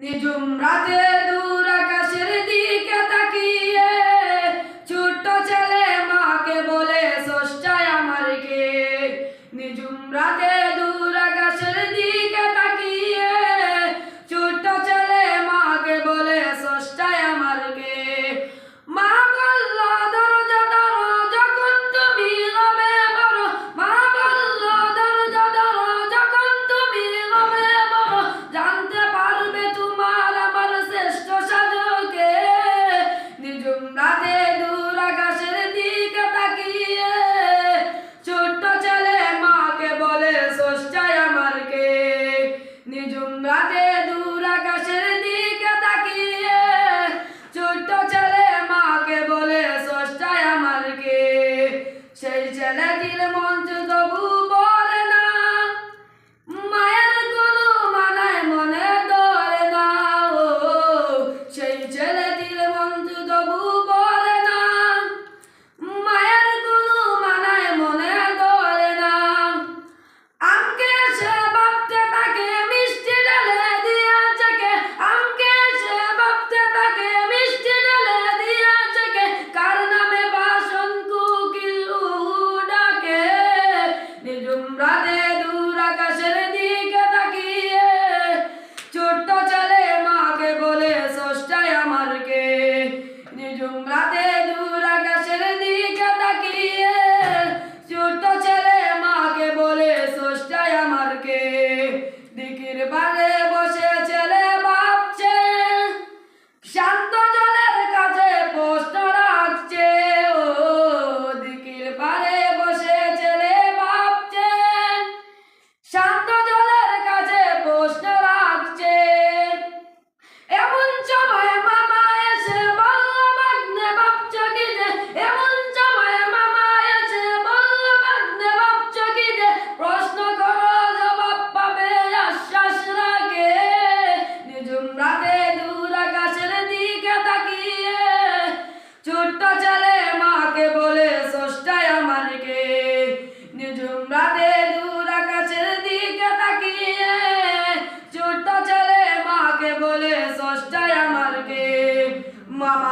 নিজুম রাতে দূর আকাশের দিকে তাকিয়ে not Dumbate. Um bradeiro. অনন্ত চলে, মাকে বলে সষ্টায় আমারকে নিঝুম রাতে দূর আকাশের দিকে তাকিয়ে। ছোট্ট চলে, মাকে বলে সষ্টায় আমারকে মামা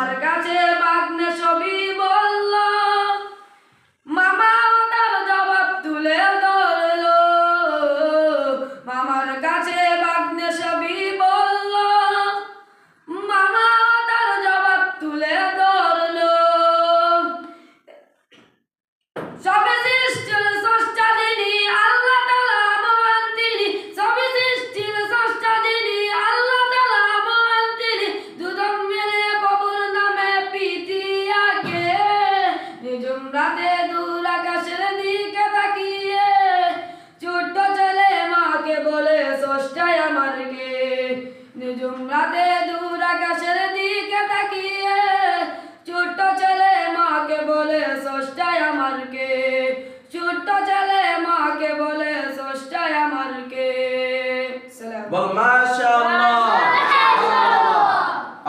তোমরা দূর আকাশের দিকে তাকিয়ে। ছোট্ট ছেলে মাকে বলে সষ্টায় আমারকে ছোট্ট ছেলে মাকে বলে সষ্টায় আমারকে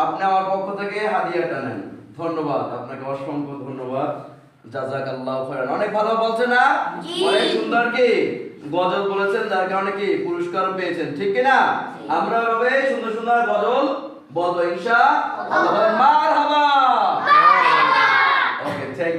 আপনি আমার পক্ষ থেকে হাদিয়াটা নেন ধন্যবাদ আপনাকে অসংখ্য ধন্যবাদ। জাজাক আল্লাহ খায়রান। অনেক ভালো বলছে না অনেক সুন্দর কি? গজল বলেছেন যার কারণে কি পুরস্কার পেয়েছেন ঠিক কি না? আমরা এভাবে নয় বদল বদল ইনশা মার